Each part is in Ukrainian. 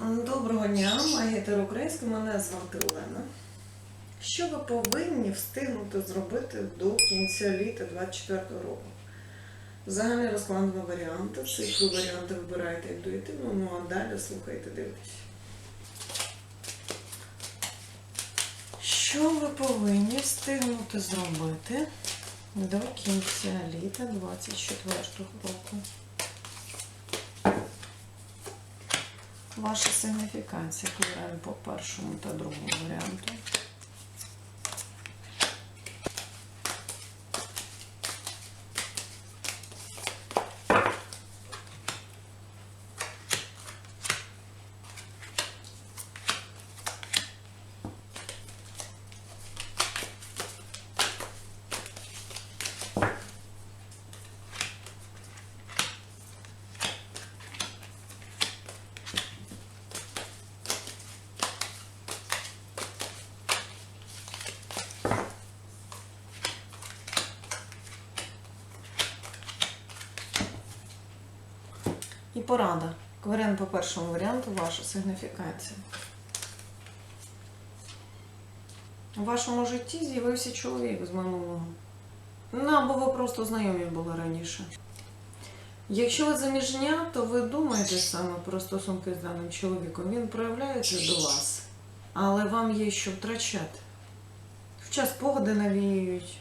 Доброго дня, магітер українська, мене звати Олена. Що ви повинні встигнути зробити до кінця літа 24 року? Загальний розклад два варіанти. Цифру варіанти вибираєте інтуїтивно, ну а далі слухайте, дивитесь. Що ви повинні встигнути зробити до кінця літа 24 року? Ваша сигніфікація кольорами по першому та другому варіанту. І порада. Кварен по першому варіанту ваша сигніфікація. У вашому житті з'явився чоловік з минулого. Ну, або ви просто знайомі були раніше. Якщо ви заміжня, то ви думаєте саме про стосунки з даним чоловіком. Він проявляється до вас, але вам є що втрачати. Хоча спогади навіюють.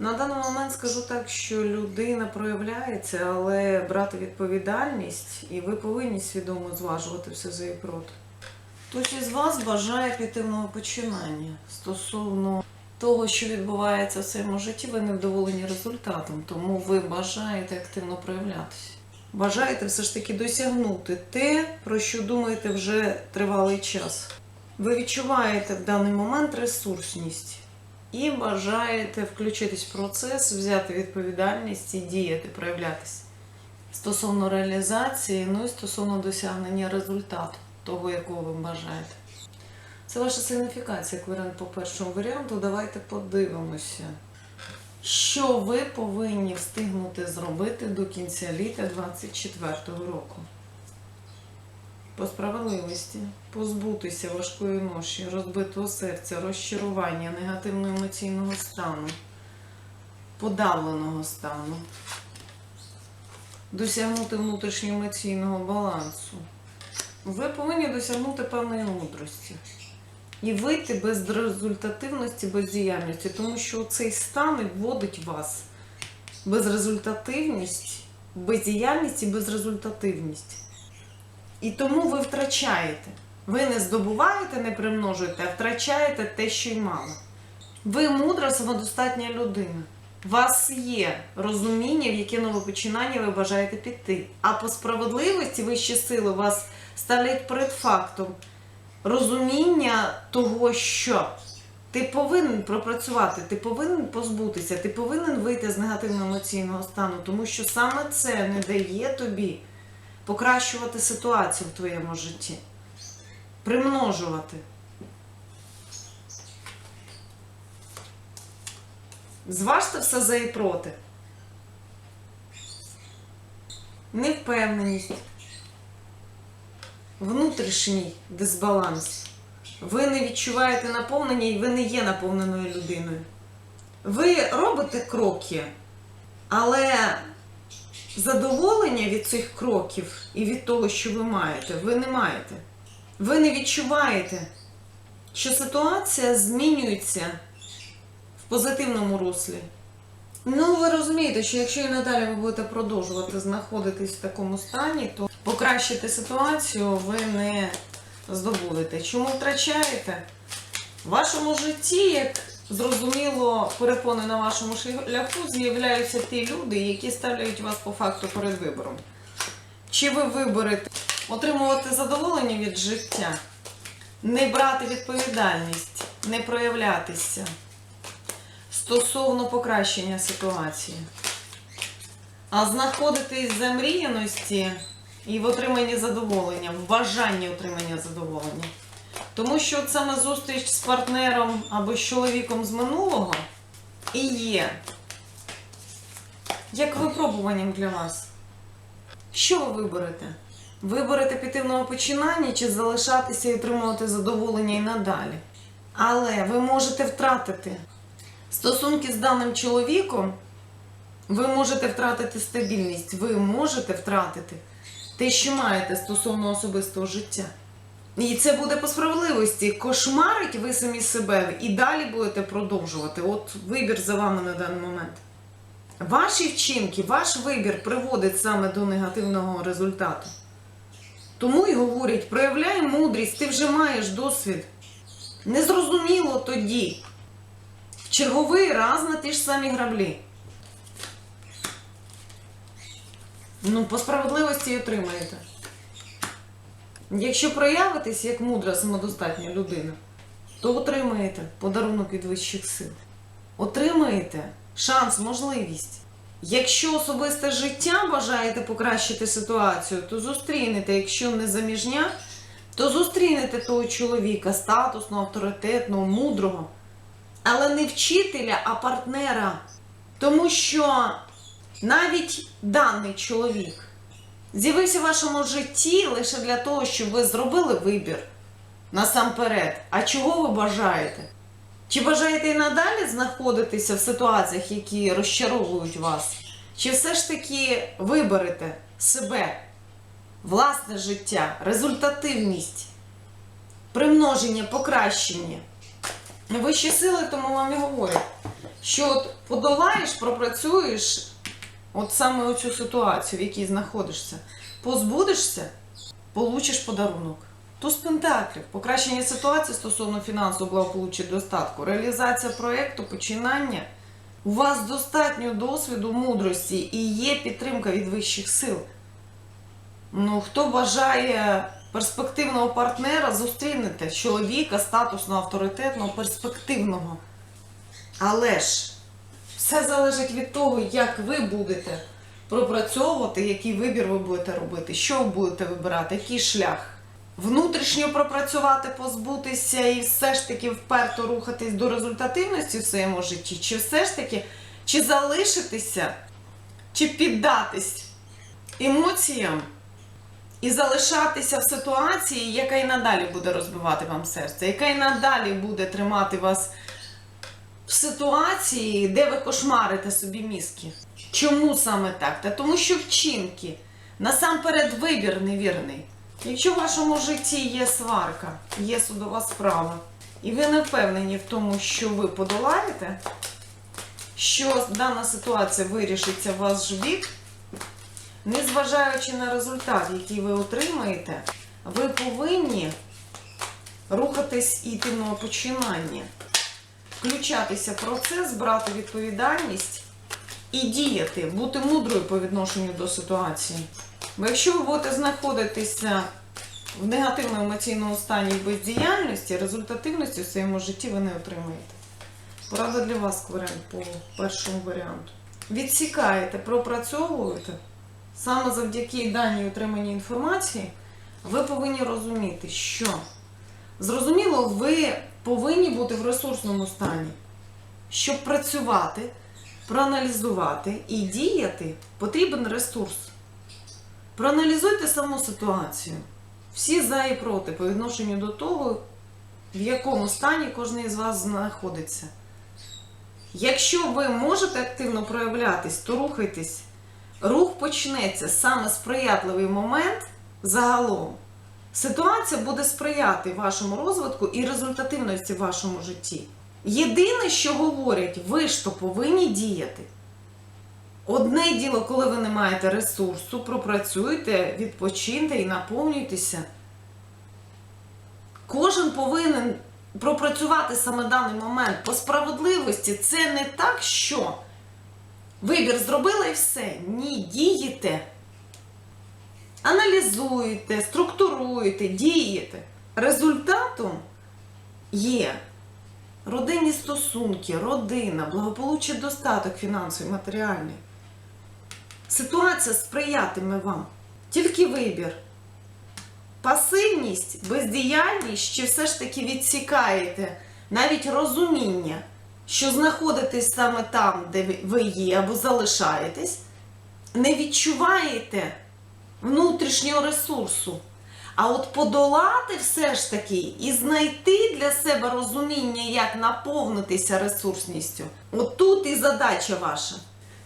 На даний момент скажу так, що людина проявляється, але брати відповідальність, і ви повинні свідомо зважувати все за і проти. Хтось із вас бажає активного починання стосовно того, що відбувається в своєму житті, ви невдоволені результатом, тому ви бажаєте активно проявлятися. Бажаєте все ж таки досягнути те, про що думаєте вже тривалий час. Ви відчуваєте в даний момент ресурсність і бажаєте включитись в процес, взяти відповідальність і діяти, проявлятися. Стосовно реалізації, ну і стосовно досягнення результату, того, якого ви бажаєте. Це ваша сигніфікація, кваріант по першому варіанту. Давайте подивимося, що ви повинні встигнути зробити до кінця літа 2024 року. По справедливості позбутися важкої ноші, розбитого серця, розчарування, негативного емоційного стану, подавленого стану, досягнути внутрішнього емоційного балансу. Ви повинні досягнути певної мудрості і вийти без результативності, без діяльності, тому що цей стан вводить вас безрезультативність, бездіяльність і безрезультативність. І тому ви втрачаєте. Ви не здобуваєте, не примножуєте, а втрачаєте те, що й мало. Ви мудра, самодостатня людина. У вас є розуміння, в яке нове починання ви бажаєте піти. А по справедливості вищі сили вас ставлять перед фактом розуміння того, що ти повинен пропрацювати, ти повинен позбутися, ти повинен вийти з негативного емоційного стану, тому що саме це не дає тобі покращувати ситуацію в твоєму житті, примножувати. Зважте все за і проти. Невпевненість, внутрішній дисбаланс. Ви не відчуваєте наповнення і ви не є наповненою людиною. Ви робите кроки, але задоволення від цих кроків і від того, що ви маєте, ви не маєте. Ви не відчуваєте, що ситуація змінюється в позитивному руслі. Ну, ви розумієте, що якщо і надалі ви будете продовжувати знаходитись в такому стані, то покращити ситуацію ви не здобудете. Чому втрачаєте? В вашому житті, як зрозуміло, перепони на вашому шляху з'являються ті люди, які ставляють вас по факту перед вибором. Чи ви виберете отримувати задоволення від життя, не брати відповідальність, не проявлятися стосовно покращення ситуації, а знаходитись в замріяності і в отриманні задоволення, в бажанні отримання задоволення. Тому що саме зустріч з партнером або з чоловіком з минулого і є як випробуванням для вас. Що ви виберете? Виберете піти в новопочинання чи залишатися і отримувати задоволення і надалі. Але ви можете втратити стосунки з даним чоловіком, ви можете втратити стабільність, ви можете втратити те, що маєте стосовно особистого життя. І це буде по справедливості. Кошмарить ви самі себе і далі будете продовжувати. От вибір за вами на даний момент. Ваші вчинки, ваш вибір приводить саме до негативного результату. Тому й говорять, проявляй мудрість, ти вже маєш досвід. Незрозуміло тоді. Черговий раз на ті ж самі граблі. Ну, по справедливості й отримаєте. Якщо проявитесь як мудра самодостатня людина, то отримаєте подарунок від вищих сил. Отримаєте шанс, можливість. Якщо особисте життя бажаєте покращити ситуацію, то зустрінете, якщо не заміжня, то зустрінете того чоловіка статусного, авторитетного, мудрого, але не вчителя, а партнера. Тому що навіть даний чоловік з'явився в вашому житті лише для того, щоб ви зробили вибір насамперед. А чого ви бажаєте? Чи бажаєте і надалі знаходитися в ситуаціях, які розчаровують вас? Чи все ж таки виберете себе, власне життя, результативність, примноження, покращення? Вищі сили, тому вам і говорять, що от подолаєш, пропрацюєш от саме оцю ситуацію, в якій знаходишся, позбудешся, получиш подарунок. Туз пентаклів, покращення ситуації стосовно фінансового благополуччя достатку, реалізація проєкту, починання. У вас достатньо досвіду, мудрості і є підтримка від вищих сил. Ну, хто бажає перспективного партнера, зустрінете чоловіка, статусного, авторитетного, перспективного. Але ж все залежить від того, як ви будете пропрацьовувати, який вибір ви будете робити, що ви будете вибирати, який шлях. Внутрішньо пропрацювати, позбутися і все ж таки вперто рухатись до результативності в своєму житті, чи все ж таки, чи залишитися, чи піддатись емоціям і залишатися в ситуації, яка і надалі буде розбивати вам серце, яка і надалі буде тримати вас в ситуації, де ви кошмарите собі мізки. Чому саме так? Та тому що вчинки, насамперед вибір невірний. Якщо в вашому житті є сварка, є судова справа, і ви не впевнені в тому, що ви подолаєте, що дана ситуація вирішиться в ваш бік, незважаючи на результат, який ви отримаєте, ви повинні рухатись і йти починання, включатися в процес, брати відповідальність і діяти, бути мудрою по відношенню до ситуації. Бо якщо ви будете знаходитися в негативному емоційному стані бездіяльності, результативності в своєму житті ви не отримаєте. Порада для вас, Кварен, по першому варіанту. Відсікаєте, пропрацьовуєте. Саме завдяки даній отриманій інформації ви повинні розуміти, що зрозуміло, ви повинні бути в ресурсному стані. Щоб працювати, проаналізувати і діяти, потрібен ресурс. Проаналізуйте саму ситуацію. Всі за і проти по відношенню до того, в якому стані кожен із вас знаходиться. Якщо ви можете активно проявлятись, то рухайтесь. Рух почнеться саме сприятливий момент загалом. Ситуація буде сприяти вашому розвитку і результативності в вашому житті. Єдине, що говорять, ви ж то повинні діяти. Одне діло, коли ви не маєте ресурсу, пропрацюйте, відпочиньте і наповнюйтеся. Кожен повинен пропрацювати саме даний момент. По справедливості це не так, що вибір зробила і все. Ні, дієте. Аналізуєте, структуруєте, дієте. Результатом є родинні стосунки, родина, благополуччя, достаток фінансовий, матеріальний. Ситуація сприятиме вам. Тільки вибір. Пасивність, бездіяльність, чи все ж таки відсікаєте навіть розуміння, що знаходитесь саме там, де ви є, або залишаєтесь, не відчуваєте внутрішнього ресурсу. А от подолати все ж таки і знайти для себе розуміння, як наповнитися ресурсністю. От тут і задача ваша.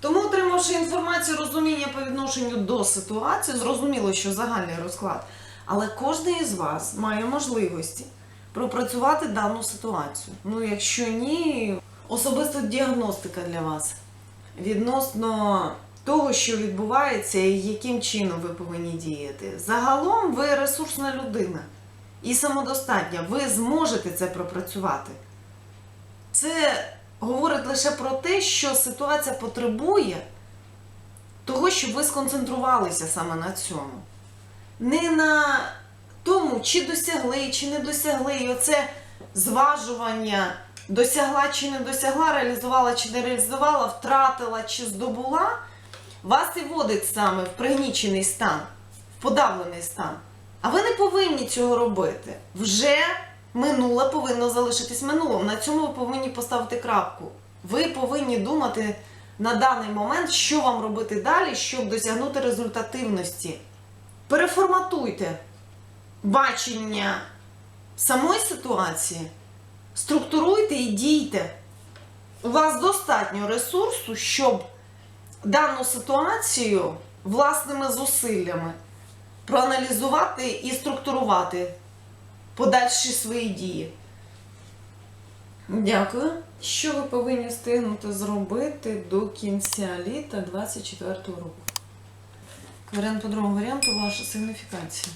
Тому, отримавши інформацію, розуміння по відношенню до ситуації, зрозуміло, що загальний розклад. Але кожен із вас має можливості пропрацювати дану ситуацію. Ну, якщо ні, особиста діагностика для вас відносно того, що відбувається і яким чином ви повинні діяти. Загалом ви ресурсна людина і самодостатня. Ви зможете це пропрацювати. Це говорить лише про те, що ситуація потребує того, щоб ви сконцентрувалися саме на цьому. Не на тому, чи досягли, чи не досягли. І оце зважування досягла чи не досягла, реалізувала чи не реалізувала, втратила чи здобула, вас і вводить саме в пригнічений стан, в подавлений стан. А ви не повинні цього робити. Вже минуле повинно залишитись минулим. На цьому ви повинні поставити крапку. Ви повинні думати на даний момент, що вам робити далі, щоб досягнути результативності. Переформатуйте бачення самої ситуації, структуруйте і дійте. У вас достатньо ресурсу, щоб дану ситуацію власними зусиллями проаналізувати і структурувати подальші свої дії. Дякую. Що ви повинні встигнути зробити до кінця літа 24 року? Варіант по другому варіанту ваша сигніфікація.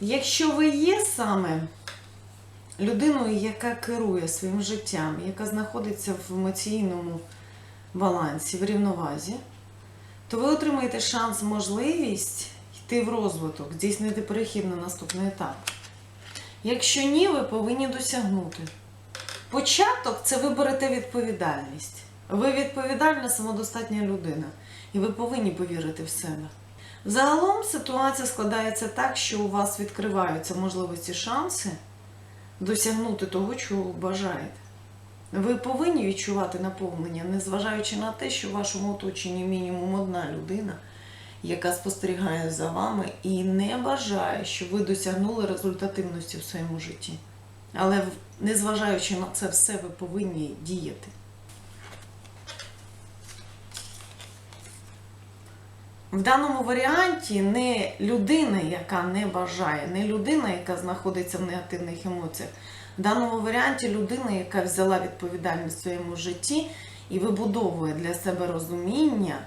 Якщо ви є саме людиною, яка керує своїм життям, яка знаходиться в емоційному балансі, в рівновазі, то ви отримаєте шанс, можливість йти в розвиток, здійснити перехід на наступний етап. Якщо ні, ви повинні досягнути. Початок це ви берете відповідальність. Ви відповідальна самодостатня людина, і ви повинні повірити в себе. Загалом ситуація складається так, що у вас відкриваються можливості, шанси досягнути того, чого бажаєте. Ви повинні відчувати наповнення, незважаючи на те, що в вашому оточенні мінімум одна людина, яка спостерігає за вами і не бажає, щоб ви досягнули результативності в своєму житті. Але незважаючи на це все, ви повинні діяти. В даному варіанті не людина, яка не бажає, не людина, яка знаходиться в негативних емоціях. В даному варіанті людина, яка взяла відповідальність в своєму житті і вибудовує для себе розуміння,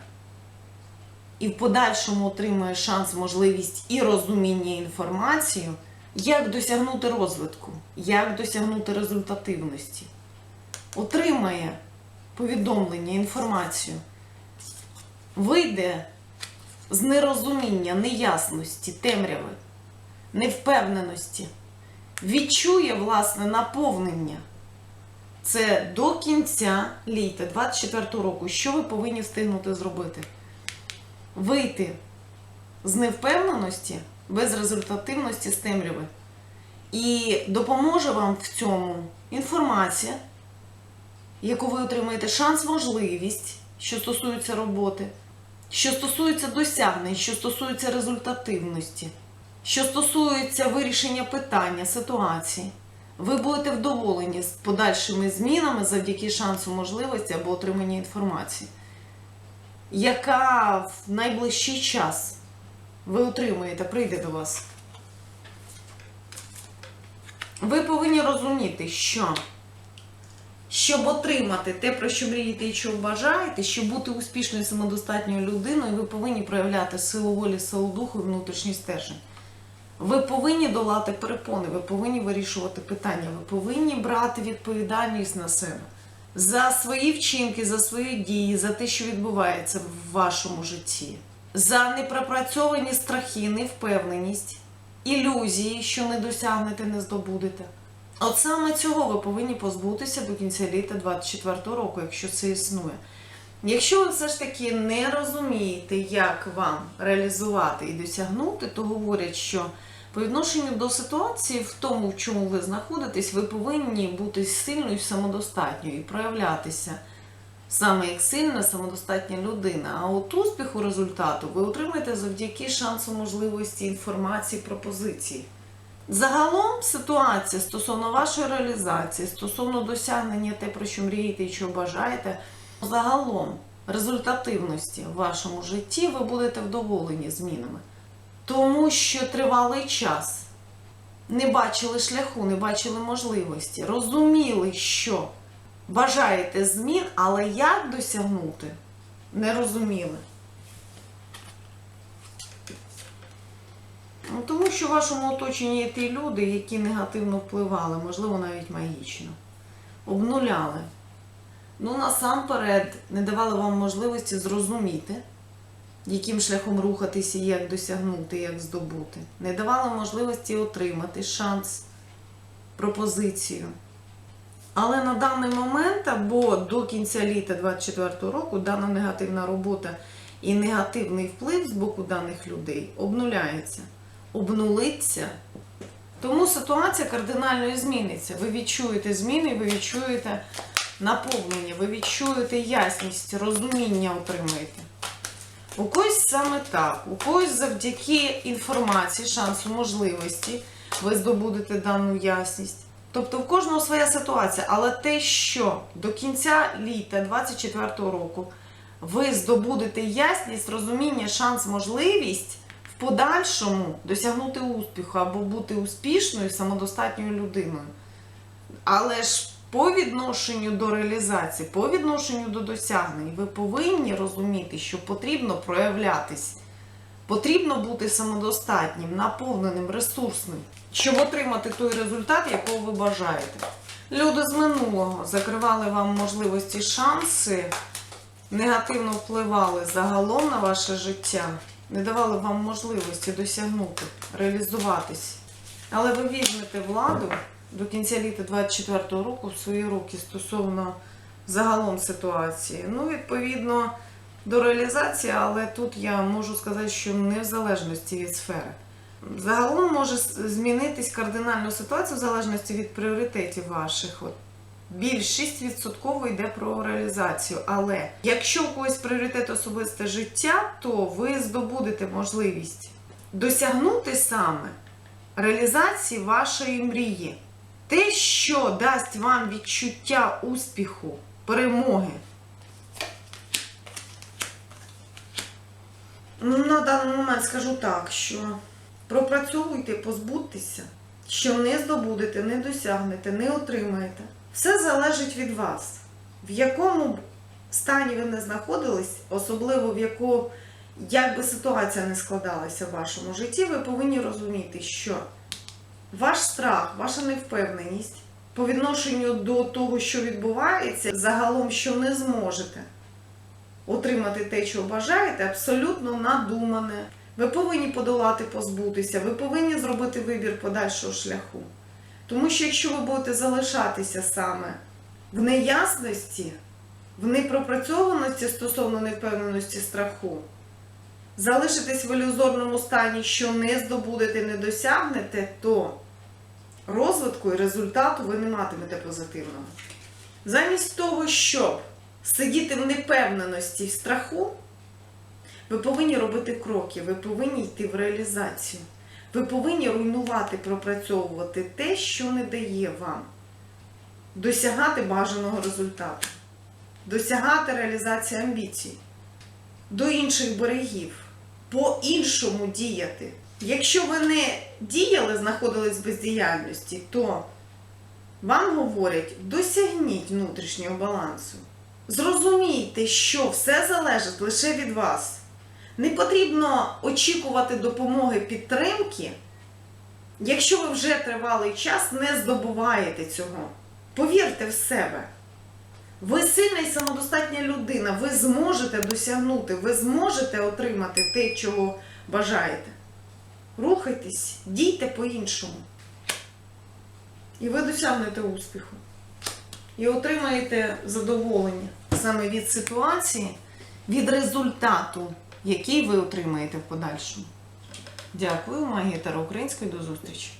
і в подальшому отримує шанс, можливість і розуміння і інформацію, як досягнути розвитку, як досягнути результативності. Отримає повідомлення, інформацію, вийде з нерозуміння, неясності, темряви, невпевненості, відчує власне наповнення. Це до кінця літа 24 року. Що ви повинні встигнути зробити? Вийти з невпевненості, безрезультативності з темряви. І допоможе вам в цьому інформація, яку ви отримаєте шанс, можливість, що стосується роботи що стосується досягнень, що стосується результативності, що стосується вирішення питання, ситуації, ви будете вдоволені з подальшими змінами завдяки шансу можливості або отримання інформації, яка в найближчий час ви отримаєте, прийде до вас. Ви повинні розуміти, що щоб отримати те, про що мрієте і що бажаєте, щоб бути успішною самодостатньою людиною, ви повинні проявляти силу волі, силу духу і внутрішній стержень. Ви повинні долати перепони, ви повинні вирішувати питання, ви повинні брати відповідальність на себе за свої вчинки, за свої дії, за те, що відбувається в вашому житті, за непропрацьовані страхи, невпевненість, ілюзії, що не досягнете, не здобудете. От саме цього ви повинні позбутися до кінця літа 24 року, якщо це існує. Якщо ви все ж таки не розумієте, як вам реалізувати і досягнути, то говорять, що по відношенню до ситуації, в тому, в чому ви знаходитесь, ви повинні бути сильною і самодостатньою і проявлятися саме як сильна, самодостатня людина. А от успіху результату ви отримаєте завдяки шансу можливості інформації, пропозиції. Загалом ситуація стосовно вашої реалізації, стосовно досягнення те, про що мрієте і що бажаєте, загалом результативності в вашому житті ви будете вдоволені змінами. Тому що тривалий час не бачили шляху, не бачили можливості, розуміли, що бажаєте змін, але як досягнути, не розуміли. Ну, що в вашому оточенні є ті люди, які негативно впливали, можливо, навіть магічно, обнуляли. Ну, насамперед, не давали вам можливості зрозуміти, яким шляхом рухатися, як досягнути, як здобути. Не давали можливості отримати шанс, пропозицію. Але на даний момент, або до кінця літа 2024 року, дана негативна робота і негативний вплив з боку даних людей обнуляється, обнулиться. Тому ситуація кардинально зміниться. Ви відчуєте зміни, ви відчуєте наповнення, ви відчуєте ясність, розуміння отримаєте. У когось саме так, у когось завдяки інформації, шансу, можливості ви здобудете дану ясність. Тобто в кожного своя ситуація, але те, що до кінця літа 2024 року ви здобудете ясність, розуміння, шанс, можливість подальшому досягнути успіху або бути успішною, самодостатньою людиною. Але ж по відношенню до реалізації, по відношенню до досягнень, ви повинні розуміти, що потрібно проявлятись. Потрібно бути самодостатнім, наповненим, ресурсним, щоб отримати той результат, якого ви бажаєте. Люди з минулого закривали вам можливості, шанси, негативно впливали загалом на ваше життя, не давали вам можливості досягнути, реалізуватись. Але ви візьмете владу до кінця літа 2024 року в свої руки стосовно загалом ситуації. Ну, відповідно до реалізації, але тут я можу сказати, що не в залежності від сфери. Загалом може змінитись кардинально ситуація в залежності від пріоритетів ваших. От більшість відсотково йде про реалізацію. Але якщо у когось пріоритет особисте життя, то ви здобудете можливість досягнути саме реалізації вашої мрії. Те, що дасть вам відчуття успіху, перемоги. Ну, на даний момент скажу так, що пропрацьовуйте, позбудьтеся, що не здобудете, не досягнете, не отримаєте. Все залежить від вас. В якому стані ви не знаходились, особливо в якому, як би ситуація не складалася в вашому житті, ви повинні розуміти, що ваш страх, ваша невпевненість по відношенню до того, що відбувається, загалом, що не зможете отримати те, що бажаєте, абсолютно надумане. Ви повинні подолати, позбутися, ви повинні зробити вибір подальшого шляху. Тому що якщо ви будете залишатися саме в неясності, в непропрацьованості стосовно невпевненості страху, залишитесь в ілюзорному стані, що не здобудете, не досягнете, то розвитку і результату ви не матимете позитивного. Замість того, щоб сидіти в непевненості і в страху, ви повинні робити кроки, ви повинні йти в реалізацію. Ви повинні руйнувати, пропрацьовувати те, що не дає вам досягати бажаного результату, досягати реалізації амбіцій, до інших берегів, по-іншому діяти. Якщо ви не діяли, знаходились в бездіяльності, то вам говорять, досягніть внутрішнього балансу. Зрозумійте, що все залежить лише від вас. Не потрібно очікувати допомоги підтримки, якщо ви вже тривалий час не здобуваєте цього. Повірте в себе. Ви сильна і самодостатня людина, ви зможете досягнути, ви зможете отримати те, чого бажаєте. Рухайтесь, дійте по-іншому. І ви досягнете успіху. І отримаєте задоволення саме від ситуації, від результату, який ви отримаєте в подальшому. Дякую, магія Тара Української. До зустрічі!